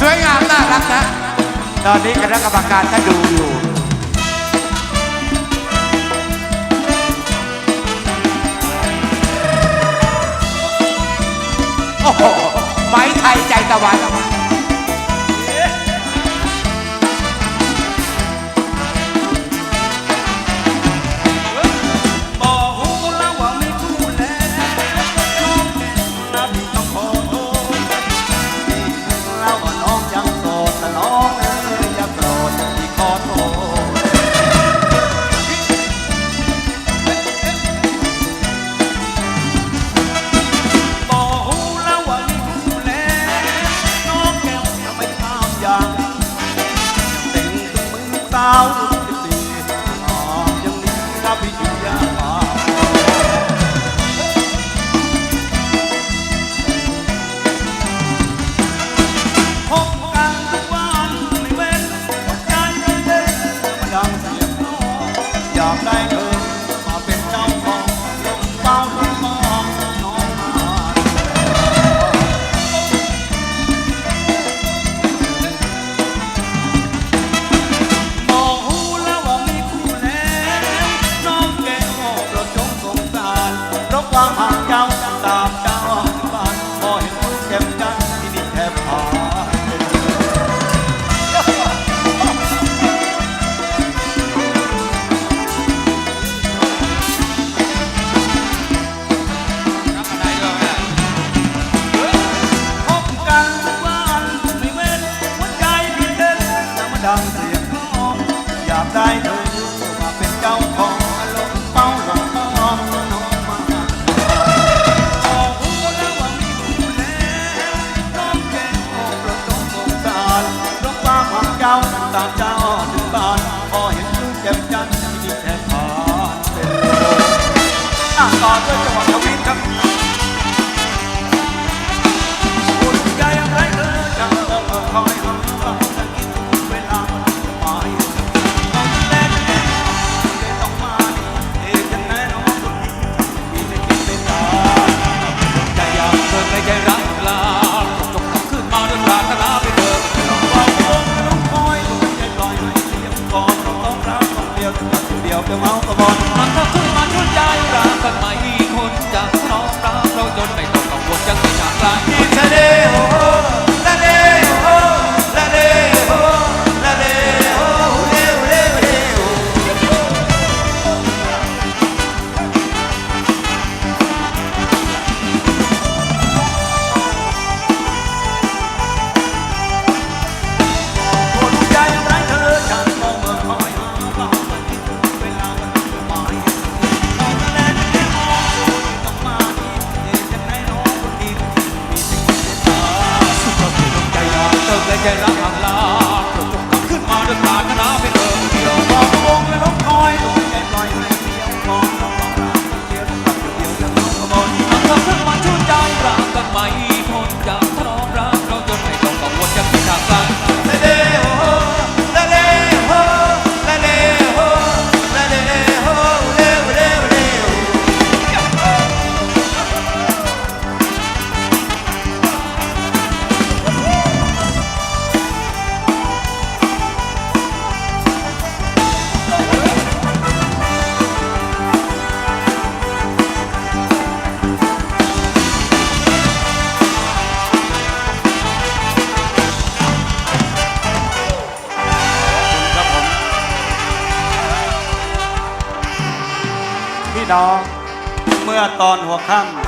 สวยงามน่ารักนะ ตอนนี้คณะกรรมการก็ดูอยู่โอ้โหไม้ไทยใจตะวัน Paulo ตามเจ้าบ้านพอเห็นคนเก็บกันที่นี่แทบขาดรับอะไรด้วยแพบกันทุกวันวุ้นหัวใจพี่เต้นแมาดังเสียงร้องอยากได้ ดียวเพื่อเมาขบอลมันทักทุนมันรุ่ใจรักกันมาอีคนจากน้องรักเราจนไป ดอก เมื่อตอนหัวค่ำ